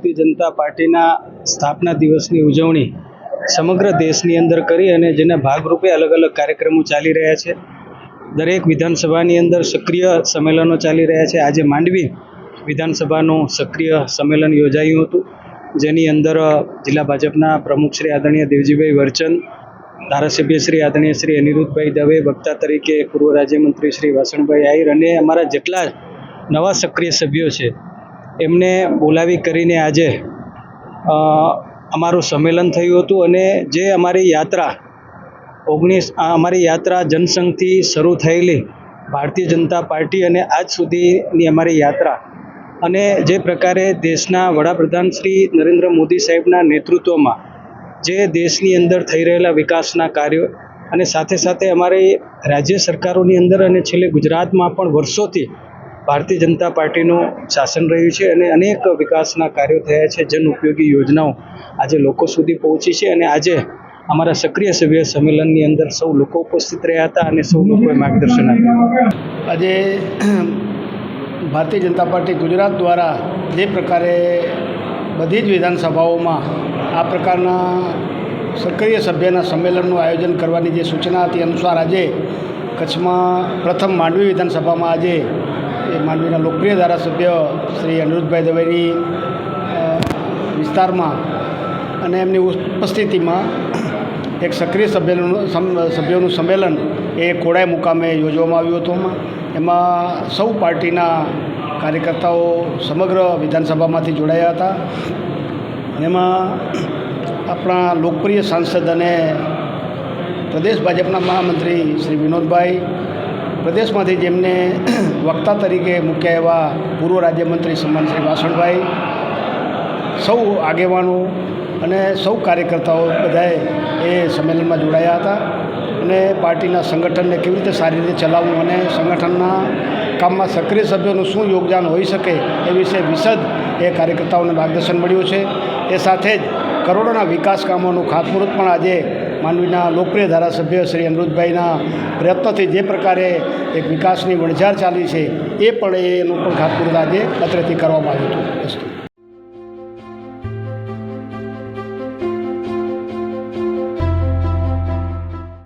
ભારતીય જનતા પાર્ટીના સ્થાપના દિવસની ઉજવણી સમગ્ર દેશની અંદર કરી અને જેના ભાગરૂપે અલગ અલગ કાર્યક્રમો ચાલી રહ્યા છે. દરેક વિધાનસભાની અંદર સક્રિય સંમેલનો ચાલી રહ્યા છે. આજે માંડવી વિધાનસભાનું સક્રિય સંમેલન યોજાયું હતું. જેની અંદર જિલ્લા ભાજપના પ્રમુખ શ્રી આદરણીય દેવજીભાઈ વરચંદ ધારાસભ્ય શ્રી આદરણીય શ્રી અનિરુદ્ધભાઈ દવે, વક્તા તરીકે પૂર્વ રાજ્યમંત્રી શ્રી વાસણભાઈ આહિર અને અમારા જેટલા નવા સક્રિય સભ્યો છે. એમને બોલાવી કરીને આજે અમારું સંમેલન થયું હતું અને જે અમારી યાત્રા, ઓગણીસ અમારી યાત્રા જનસંઘથી શરૂ થયેલી ભારતીય જનતા પાર્ટી અને આજ સુધીની અમારી યાત્રા અને જે પ્રકારે દેશના વડાપ્રધાન શ્રી નરેન્દ્ર મોદી સાહેબના નેતૃત્વમાં જે દેશની અંદર થઈ રહેલા વિકાસના કાર્યો અને સાથે સાથે અમારી રાજ્ય સરકારોની અંદર અને છેલ્લે ગુજરાતમાં પણ વર્ષોથી ભારતીય જનતા પાર્ટીનું શાસન રહ્યું છે અને અનેક વિકાસના કાર્યો થયા છે જન ઉપયોગી યોજનાઓ આજે લોકો સુધી પહોંચી છે અને આજે અમારા સક્રિય સભ્ય સંમેલનની અંદર સૌ લોકો ઉપસ્થિત રહ્યા હતા અને સૌ લોકોએ માર્ગદર્શન આપ્યું. આજે ભારતીય જનતા પાર્ટી ગુજરાત દ્વારા જે પ્રકારે બધી જ વિધાનસભાઓમાં આ પ્રકારના સક્રિય સભ્યના સંમેલનનું આયોજન કરવાની જે સૂચના હતી અનુસાર આજે કચ્છમાં પ્રથમ માંડવી વિધાનસભામાં આજે એ માંડવીના લોકપ્રિય ધારાસભ્ય શ્રી અનિરુદ્ધભાઈ દવેની વિસ્તારમાં અને એમની ઉપસ્થિતિમાં એક સક્રિય સભ્યનું સભ્યોનું સંમેલન એ કોડાઈ મુકામે યોજવામાં આવ્યું હતું. એમાં સૌ પાર્ટીના કાર્યકર્તાઓ સમગ્ર વિધાનસભામાંથી જોડાયા હતા. એમાં આપણા લોકપ્રિય સાંસદ અને પ્રદેશ ભાજપના મહામંત્રી શ્રી વિનોદભાઈ પ્રદેશમાંથી જેમને વક્તા તરીકે મૂક્યા એવા પૂર્વ રાજ્યમંત્રી સમાન શ્રી વાસણભાઈ, સૌ આગેવાનો અને સૌ કાર્યકર્તાઓ બધાએ એ સંમેલનમાં જોડાયા હતા અને પાર્ટીના સંગઠનને કેવી રીતે સારી રીતે ચલાવવું અને સંગઠનના કામમાં સક્રિય સભ્યોનું શું યોગદાન હોઈ શકે એ વિશે વિશદ એ કાર્યકર્તાઓને માર્ગદર્શન મળ્યું છે. એ સાથે જ કરોડોના વિકાસ કામોનું ખાતમુહૂર્ત પણ આજે માંડવીના લોકપ્રિય ધારાસભ્ય શ્રી અમૃતભાઈના પ્રયત્નોથી જે પ્રકારે એક વિકાસની વણઝાર ચાલી છે, એ પણ એનું પણ ખાતમુહૂર્ત આજે અત્રેથી કરવામાં આવ્યું હતું.